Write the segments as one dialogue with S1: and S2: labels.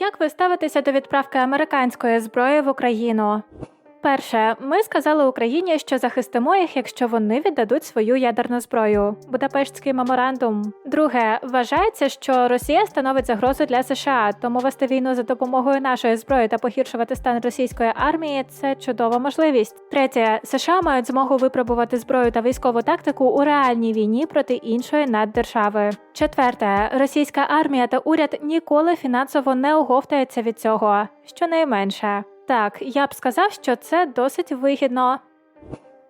S1: Як ви ставитеся до відправки американської зброї в Україну? Перше, ми сказали Україні, що захистимо їх, якщо вони віддадуть свою ядерну зброю. Будапештський меморандум. Друге, вважається, що Росія становить загрозу для США, тому вести війну за допомогою нашої зброї та погіршувати стан російської армії це чудова можливість. Третє, США мають змогу випробувати зброю та військову тактику у реальній війні проти іншої наддержави. Четверте, російська армія та уряд ніколи фінансово не оговтаються від цього, щонайменше. Так, я б сказав, що це досить вигідно.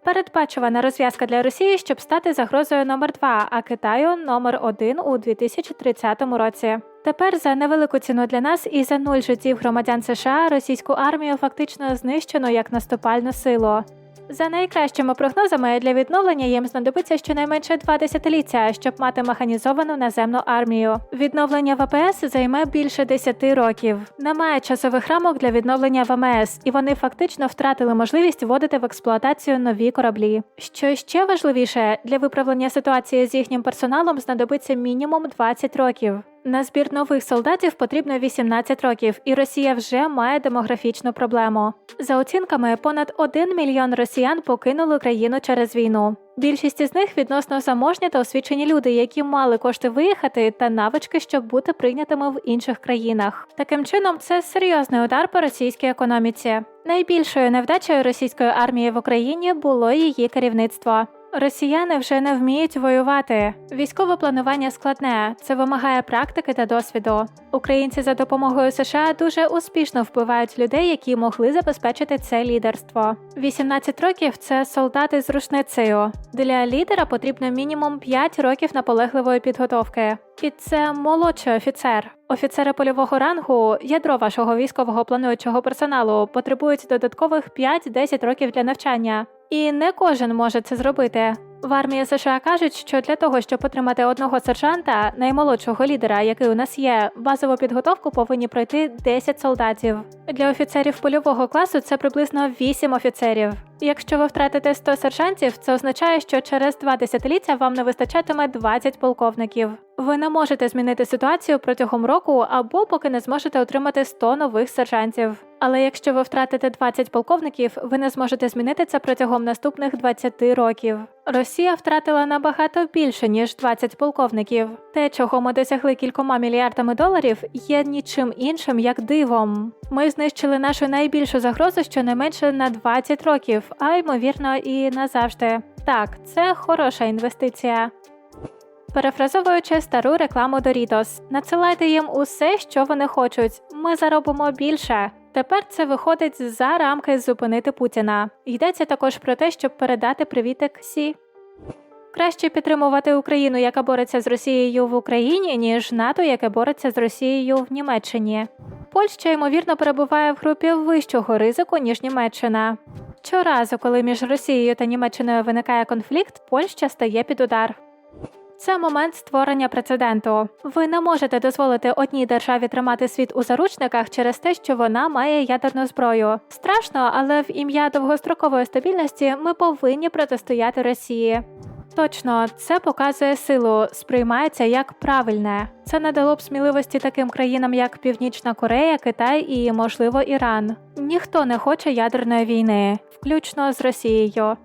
S1: Передбачувана розв'язка для Росії, щоб стати загрозою номер 2 а Китаю номер 1 у 2030 році. Тепер за невелику ціну для нас і за нуль життів громадян США російську армію фактично знищено як наступальну силу. За найкращими прогнозами для відновлення їм знадобиться щонайменше два десятиліття, щоб мати механізовану наземну армію. Відновлення ВПС займе більше 10 років. Немає часових рамок для відновлення ВМС, і вони фактично втратили можливість вводити в експлуатацію нові кораблі. Що ще важливіше, для виправлення ситуації з їхнім персоналом знадобиться мінімум 20 років. На збір нових солдатів потрібно 18 років, і Росія вже має демографічну проблему. За оцінками, понад 1 мільйон росіян покинули країну через війну. Більшість із них відносно заможні та освічені люди, які мали кошти виїхати та навички, щоб бути прийнятими в інших країнах. Таким чином, це серйозний удар по російській економіці. Найбільшою невдачею російської армії в Україні було її керівництво. Росіяни вже не вміють воювати. Військове планування складне, це вимагає практики та досвіду. Українці за допомогою США дуже успішно вбивають людей, які могли забезпечити це лідерство. 18 років це солдати з рушницею. Для лідера потрібно мінімум 5 років наполегливої підготовки. І це молодший офіцер. Офіцери польового рангу, ядро вашого військового плануючого персоналу, потребують додаткових 5-10 років для навчання. І не кожен може це зробити. В армії США кажуть, що для того, щоб отримати одного сержанта, наймолодшого лідера, який у нас є, базову підготовку повинні пройти 10 солдатів. Для офіцерів польового класу це приблизно 8 офіцерів. Якщо ви втратите 100 сержантів, це означає, що через два десятиліття вам не вистачатиме 20 полковників. Ви не можете змінити ситуацію протягом року або поки не зможете отримати 100 нових сержантів. Але якщо ви втратите 20 полковників, ви не зможете змінити це протягом наступних 20 років. Росія втратила набагато більше ніж 20 полковників. Те, чого ми досягли кількома мільярдами доларів, є нічим іншим як дивом. Ми знищили нашу найбільшу загрозу щонайменше на 20 років, а ймовірно і назавжди. Так, це хороша інвестиція. Перефразовуючи стару рекламу Doritos, надсилайте їм усе, що вони хочуть. Ми заробимо більше. Тепер це виходить за рамки зупинити Путіна. Йдеться також про те, щоб передати привітик Сі. Краще підтримувати Україну, яка бореться з Росією в Україні, ніж НАТО, яке бореться з Росією в Німеччині. Польща ймовірно перебуває в групі вищого ризику ніж Німеччина. Щоразу, коли між Росією та Німеччиною виникає конфлікт, Польща стає під удар. Це момент створення прецеденту. Ви не можете дозволити одній державі тримати світ у заручниках через те, що вона має ядерну зброю. Страшно, але в ім'я довгострокової стабільності ми повинні протистояти Росії. Точно, це показує силу, сприймається як правильне. Це надало б сміливості таким країнам, як Північна Корея, Китай і, можливо, Іран. Ніхто не хоче ядерної війни, включно з Росією.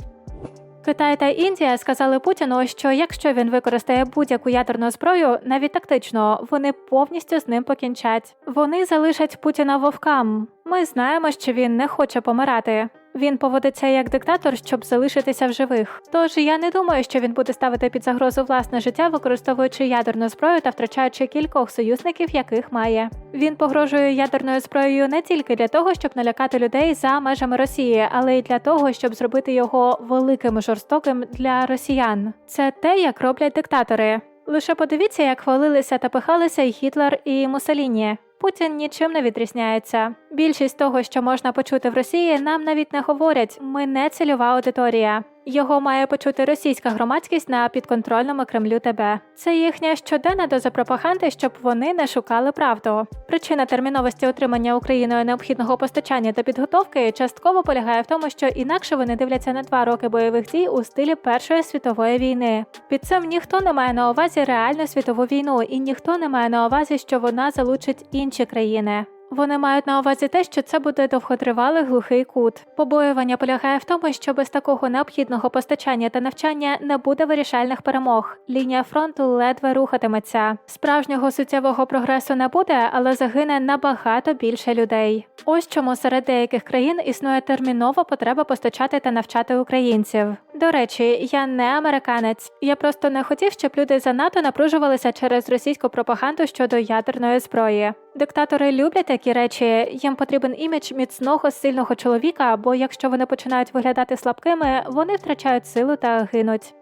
S1: Китай та Індія сказали Путіну, що якщо він використає будь-яку ядерну зброю, навіть тактично, вони повністю з ним покінчать. Вони залишать Путіна вовкам. Ми знаємо, що він не хоче помирати. Він поводиться як диктатор, щоб залишитися в живих. Тож я не думаю, що він буде ставити під загрозу власне життя, використовуючи ядерну зброю та втрачаючи кількох союзників, яких має. Він погрожує ядерною зброєю не тільки для того, щоб налякати людей за межами Росії, але й для того, щоб зробити його великим і жорстоким для росіян. Це те, як роблять диктатори. Лише подивіться, як хвалилися та пихалися і Гітлер і Муссоліні. Путін нічим не відрізняється. Більшість того, що можна почути в Росії, нам навіть не говорять. Ми не цільова аудиторія. Його має почути російська громадськість на підконтрольному Кремлю ТБ. Це їхня щоденна доза пропаганди, щоб вони не шукали правду. Причина терміновості отримання Україною необхідного постачання та підготовки частково полягає в тому, що інакше вони дивляться на два роки бойових дій у стилі Першої світової війни. Під цим ніхто не має на увазі реальну світову війну, і ніхто не має на увазі, що вона залучить інші країни. Вони мають на увазі те, що це буде довготривалий глухий кут. Побоювання полягає в тому, що без такого необхідного постачання та навчання не буде вирішальних перемог. Лінія фронту ледве рухатиметься. Справжнього суттєвого прогресу не буде, але загине набагато більше людей. Ось чому серед деяких країн існує термінова потреба постачати та навчати українців. До речі, я не американець. Я просто не хотів, щоб люди занадто напружувалися через російську пропаганду щодо ядерної зброї. Диктатори люблять такі речі. Їм потрібен імідж міцного сильного чоловіка, бо якщо вони починають виглядати слабкими, вони втрачають силу та гинуть.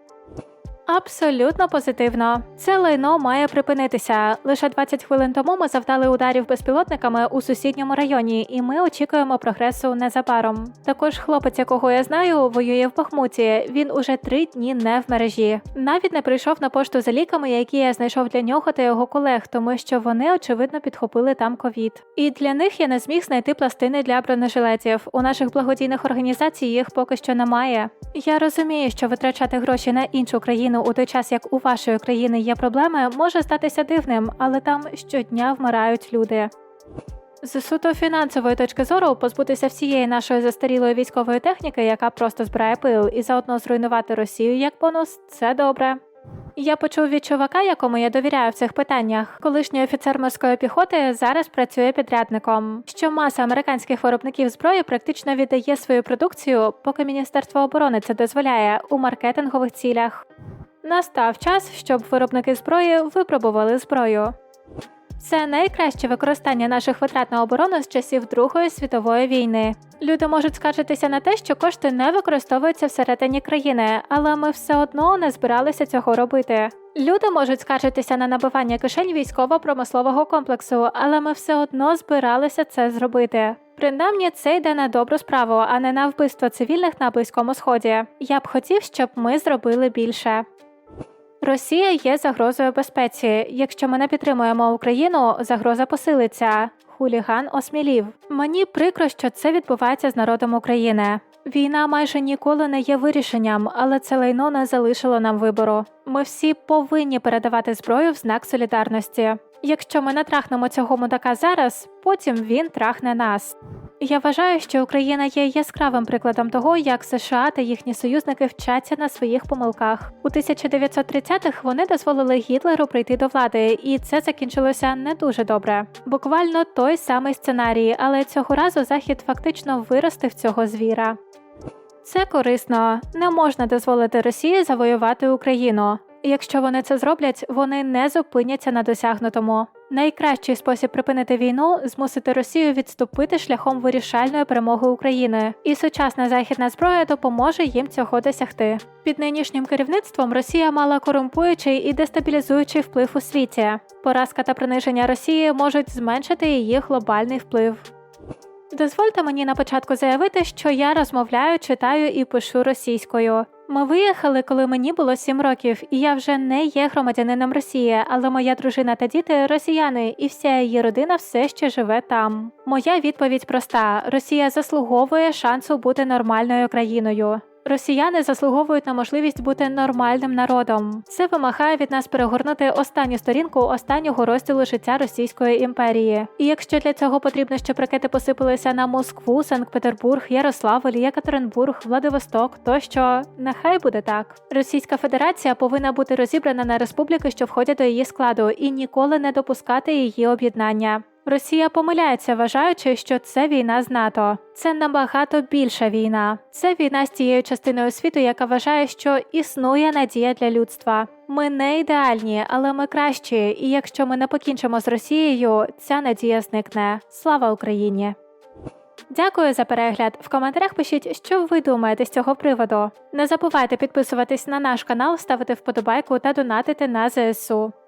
S1: Абсолютно позитивно. Це лайно має припинитися. Лише 20 хвилин тому ми завдали ударів безпілотниками у сусідньому районі, і ми очікуємо прогресу незабаром. Також хлопець, якого я знаю, воює в Бахмуті. Він уже три дні не в мережі. Навіть не прийшов на пошту за ліками, які я знайшов для нього та його колег, тому що вони очевидно підхопили там ковід. І для них я не зміг знайти пластини для бронежилетів. У наших благодійних організацій їх поки що немає. Я розумію, що витрачати гроші на іншу країну у той час, як у вашої країни є проблеми, може статися дивним, але там щодня вмирають люди. З суто фінансової точки зору позбутися всієї нашої застарілої військової техніки, яка просто збирає пил, і заодно зруйнувати Росію як бонус, це добре. Я почув від чувака, якому я довіряю в цих питаннях. Колишній офіцер морської піхоти зараз працює підрядником. Що маса американських виробників зброї практично віддає свою продукцію, поки Міністерство оборони це дозволяє у маркетингових цілях. Настав час, щоб виробники зброї випробували зброю. Це найкраще використання наших витрат на оборону з часів Другої світової війни. Люди можуть скаржитися на те, що кошти не використовуються всередині країни, але ми все одно не збиралися цього робити. Люди можуть скаржитися на набивання кишень військово-промислового комплексу, але ми все одно збиралися це зробити. Принаймні, це йде на добру справу, а не на вбивство цивільних на близькому сході. Я б хотів, щоб ми зробили більше. Росія є загрозою безпеці. Якщо ми не підтримуємо Україну, загроза посилиться. Хуліган осмілів. Мені прикро, що це відбувається з народом України. Війна майже ніколи не є вирішенням, але це лайно не залишило нам вибору. Ми всі повинні передавати зброю в знак солідарності. Якщо ми не трахнемо цього мудака зараз, потім він трахне нас. Я вважаю, що Україна є яскравим прикладом того, як США та їхні союзники вчаться на своїх помилках. У 1930-х вони дозволили Гітлеру прийти до влади, і це закінчилося не дуже добре. Буквально той самий сценарій, але цього разу захід фактично виростив цього звіра. Це корисно. Не можна дозволити Росії завоювати Україну. Якщо вони це зроблять, вони не зупиняться на досягнутому. Найкращий спосіб припинити війну змусити Росію відступити шляхом вирішальної перемоги України, і сучасна західна зброя допоможе їм цього досягти. Під нинішнім керівництвом Росія мала корумпуючий і дестабілізуючий вплив у світі. Поразка та приниження Росії можуть зменшити її глобальний вплив. Дозвольте мені на початку заявити, що я розмовляю, читаю і пишу російською. Ми виїхали, коли мені було сім років, і я вже не є громадянином Росії, але моя дружина та діти росіяни, і вся її родина все ще живе там. Моя відповідь проста: Росія заслуговує шансу бути нормальною країною. Росіяни заслуговують на можливість бути нормальним народом. Це вимагає від нас перегорнути останню сторінку останнього розділу життя Російської імперії. І якщо для цього потрібно, щоб ракети посипалися на Москву, Санкт-Петербург, Ярославль, Єкатеринбург, Владивосток, тощо нехай буде так. Російська Федерація повинна бути розібрана на республіки, що входять до її складу, і ніколи не допускати її об'єднання. Росія помиляється, вважаючи, що це війна з НАТО. Це набагато більша війна. Це війна з тією частиною світу, яка вважає, що існує надія для людства. Ми не ідеальні, але ми кращі. І якщо ми не покінчимо з Росією, ця надія зникне. Слава Україні! Дякую за перегляд. В коментарях пишіть, що ви думаєте з цього приводу. Не забувайте підписуватись на наш канал, ставити вподобайку та донатити на ЗСУ.